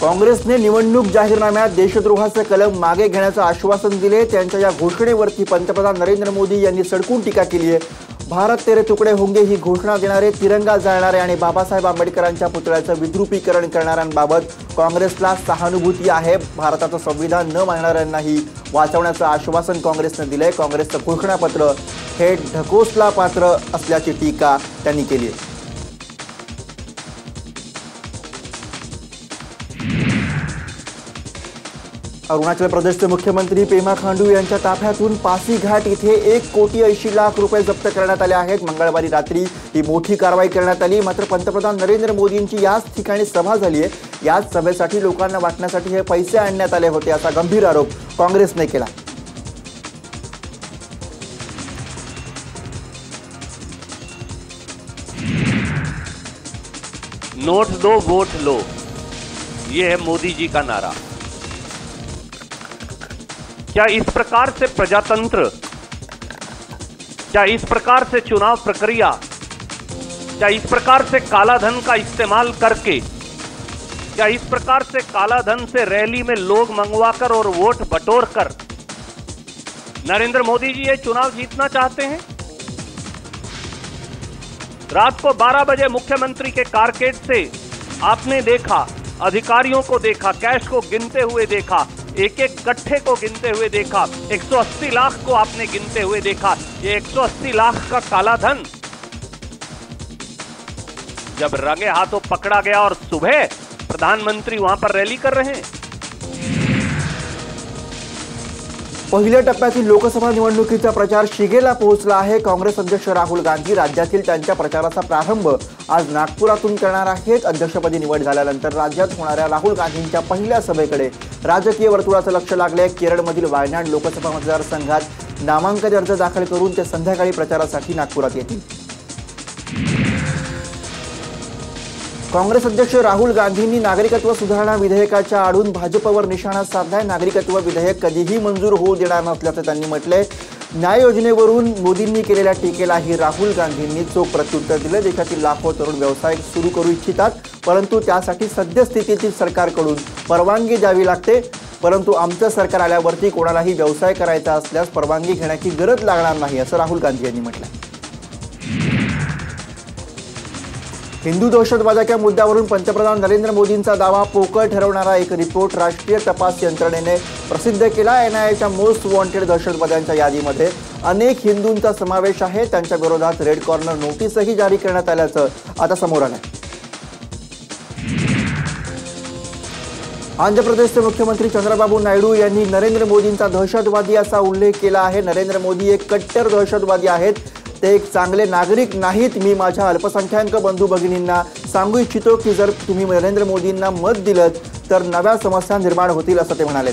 काँग्रेसने निवडणूक जाहीरनाम्यात देशद्रोहाचे कलम मागे घेण्याचं आश्वासन दिले. त्यांच्या या घोषणेवरती पंतप्रधान नरेंद्र मोदी यांनी सडकून टीका केली आहे भारत तेरे तुकडे होंगे ही घोषणा देणारे तिरंगा जाळणारे आणि बाबासाहेब आंबेडकरांच्या पुतळ्याचं विद्रुपीकरण करणाऱ्यांबाबत काँग्रेसला सहानुभूती आहे. भारताचं संविधान न मानणाऱ्यांनाही वाचवण्याचं आश्वासन काँग्रेसनं दिलंय. काँग्रेसचं घोषणापत्र हे ढकोसला पात्र असल्याची टीका त्यांनी केली आहे अरुणाचल प्रदेशचे मुख्यमंत्री पेमा खांडू यांच्या ताफ्यातून पासीघाट इथे एक कोटी ऐंशी लाख रुपये जप्त करण्यात आले आहेत. मंगळवारी रात्री ही मोठी कारवाई करण्यात आली. मात्र पंतप्रधान नरेंद्र मोदींची याच ठिकाणी सभा झाली आहे. याच सभेसाठी लोकांना वाटण्यासाठी हे पैसे आणण्यात आले होते असा गंभीर आरोप काँग्रेसने केला. नोट दो वोट लो. ये है मोदी जी का नारा. क्या इस प्रकार से प्रजातंत्र? क्या इस प्रकार से चुनाव प्रक्रिया? क्या इस प्रकार से काला धन का इस्तेमाल करके? क्या इस प्रकार से काला धन से रैली में लोग मंगवाकर और वोट बटोर कर नरेंद्र मोदी जी, ये चुनाव जीतना चाहते हैं? रात को 12 बजे मुख्यमंत्री के कारकेट से आपने देखा, अधिकारियों को देखा, कैश को गिनते हुए देखा एक एक गट्ठे को गिनते हुए देखा। 180 लाख को आपने गिनते हुए देखा। ये 180 लाख का काला धन। जब रंगे हाथों पकड़ा गया और सुबह प्रधानमंत्री वहाँ पर रैली कर रहे हैं। पहिल्या टप्प्यातील लोकसभा निवडणुकीचा प्रचार शिगेला पोहोचला आहे. काँग्रेस अध्यक्ष राहुल गांधी राज्यातील त्यांच्या प्रचाराचा प्रारंभ आज नागपुरातून करणार आहेत. अध्यक्षपदी निवड झाल्यानंतर राज्यात होणाऱ्या राहुल गांधींच्या पहिल्या सभेकडे राजकीय वर्तुळाचं लक्ष लागले. केरळमधील वायनाड लोकसभा मतदारसंघात नामांकन अर्ज दाखल करून ते संध्याकाळी प्रचारासाठी नागपुरात येतील. काँग्रेस अध्यक्ष राहुल गांधींनी नागरिकत्व सुधारणा विधेयकाच्या आडून भाजपवर निशाणा साधलाय. नागरिकत्व विधेयक कधीही मंजूर होऊ देणार नसल्याचं त्यांनी म्हटलंय. न्याय योजनेवरून मोदींनी केलेल्या टीकेलाही राहुल गांधींनी चोख प्रत्युत्तर दिलं. देशातील लाखो तरुण व्यवसाय सुरू करू इच्छितात परंतु त्यासाठी सद्यस्थितीतील सरकारकडून परवानगी द्यावी लागते. परंतु आमचं सरकार आल्यावरती कोणालाही व्यवसाय करायचा असल्यास परवानगी घेण्याची गरज लागणार नाही असं राहुल गांधी यांनी म्हटलंय. हिंदू दहशतवादाच्या मुद्द्यावरून पंतप्रधान नरेंद्र मोदींचा दावा पोकळ ठरवणारा एक रिपोर्ट राष्ट्रीय तपास यंत्रणेने प्रसिद्ध केला. एन आयच्या मोस्ट वॉन्टेड दहशतवाद्यांच्या यादीमध्ये अनेक हिंदूंचा समावेश आहे. त्यांच्या विरोधात रेड कॉर्नर नोटीसही जारी करण्यात आल्याचं आता समोर आलं आंध्र प्रदेशचे मुख्यमंत्री चंद्रबाबू नायडू यांनी नरेंद्र मोदींचा दहशतवादी असा उल्लेख केला आहे. नरेंद्र मोदी एक कट्टर दहशतवादी आहेत. ते एक चांगले नागरिक नाहीत मी माझ्या अल्पसंख्याक बंधू भगिनींना सांगू इच्छितो की जर तुम्ही नरेंद्र मोदींना मत दिलं तर नव्या समस्या निर्माण होतील असं ते म्हणाले